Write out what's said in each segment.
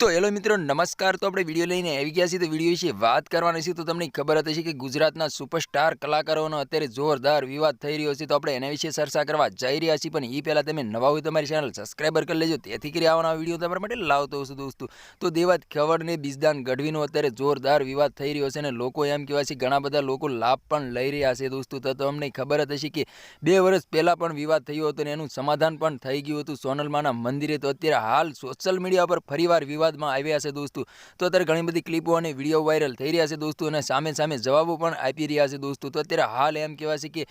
તો હેલો મિત્રો, નમસ્કાર. તો આપણે વીડિયો લઈને આવી ગયા છીએ. તો વીડિયો વિશે વાત કરવાની છે. તો તમને ખબર હતી કે ગુજરાતના સુપરસ્ટાર કલાકારોનો અત્યારે જોરદાર વિવાદ થઈ રહ્યો છે. તો આપણે એના વિશે ચર્ચા કરવા જઈ રહ્યા છીએ. પણ એ પહેલાં તમે નવા હોય તમારી ચેનલ સબસ્ક્રાઈબર કરી લેજો. તેથી કરી આવવાના વીડિયો તમારા માટે લાવતો હશું દોસ્તો. તો દેવાત ખવડને બિજદાન ગઢવીનો અત્યારે જોરદાર વિવાદ થઈ રહ્યો છે. અને લોકો એમ કહેવાય છે, ઘણા બધા લોકો લાભ પણ લઈ રહ્યા છે, દોસ્તો. તો તમને ખબર હતી કે બે વર્ષ પહેલાં પણ વિવાદ થયો હતો અને એનું સમાધાન પણ થઈ ગયું હતું સોનલમાના મંદિરે. તો અત્યારે હાલ સોશિયલ મીડિયા પર ફરીવાર વિવાદમાં આવ્યા છે દોસ્તો. તો અત્યારે ઘણી બધી ક્લિપો અને વીડિયો વાયરલ થઈ રહ્યા છે દોસ્તો અને સામે સામે જવાબો પણ આપી રહ્યા છે દોસ્તો. તો અત્યારે હાલ એમ કહેવાય છે કે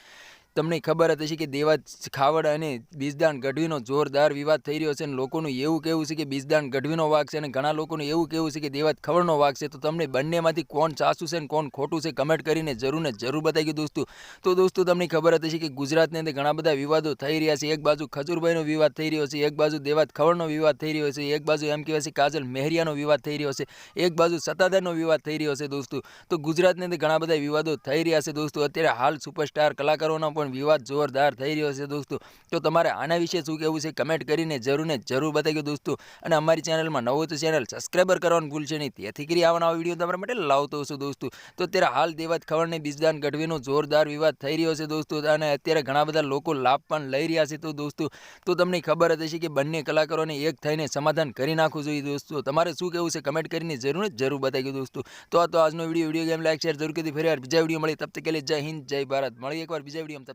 તમને ખબર જ હશે કે દેવા ખાવડ અને બીજદાન ગઢવીનો જોરદાર વિવાદ થઈ રહ્યો છે અને લોકોનું એવું કહેવું છે કે બીજદાન ગઢવીનો વાક છે અને ઘણા લોકોનું એવું કહેવું છે કે દેવાત ખવડનો વાક છે. તો તમને બંનેમાંથી કોણ સાચું છે અને કોણ ખોટું છે કમેન્ટ કરીને જરૂર ને જરૂર બતાવી ગયું દોસ્તો. તો દોસ્તો, તમને ખબર જ હશે કે ગુજરાતની અંદર ઘણા બધા વિવાદો થઈ રહ્યા છે. એક બાજુ ખજૂરભાઈનો વિવાદ થઈ રહ્યો છે, એક બાજુ દેવાત ખવડનો વિવાદ થઈ રહ્યો છે, એક બાજુ એમ કહેવાય છે કાજલ મહેરિયાનો વિવાદ થઈ રહ્યો છે, એક બાજુ સત્તાધારનો વિવાદ થઈ રહ્યો છે દોસ્તો. તો ગુજરાતની અંદર ઘણા બધા વિવાદો થઈ રહ્યા છે દોસ્તો. અત્યારે હાલ સુપરસ્ટાર કલાકારોના પણ વિવાદ જોરદાર થઈ રહ્યો છે દોસ્તો. તો તમારે આના વિશે શું કહેવું છે કમેન્ટ કરીને જરૂર ને જરૂર બતાવી દોસ્તો. અને અમારી ચેનલમાં નવો તો ચેનલ સબસ્ક્રાઈબર કરવાનું ભૂલશે નહીં. તેથી કરી આવવાના વીડિયો તમારા માટે લાવતો છું દોસ્તો. તો અત્યારે હાલ દેવાત ખવડને બીજદાન ગઢવીનો જોરદાર વિવાદ થઈ રહ્યો છે દોસ્તો. અને અત્યારે ઘણા બધા લોકો લાભ પણ લઈ રહ્યા છે તો દોસ્તો. તો તમને ખબર હશે કે બંને કલાકારોને એક થઈને સમાધાન કરી નાખવું જોઈએ દોસ્તો. તમારે શું કહેવું છે કમેન્ટ કરીને જરૂર જરૂર બતાવી દોસ્તો. તો આ તો આજનો video video game like, share જરૂર કરી ફરી બીજા વીડિયો મળી તબ તક કે જય હિન્દ, જય ભારત. મળી એકવાર બીજા વીડિયો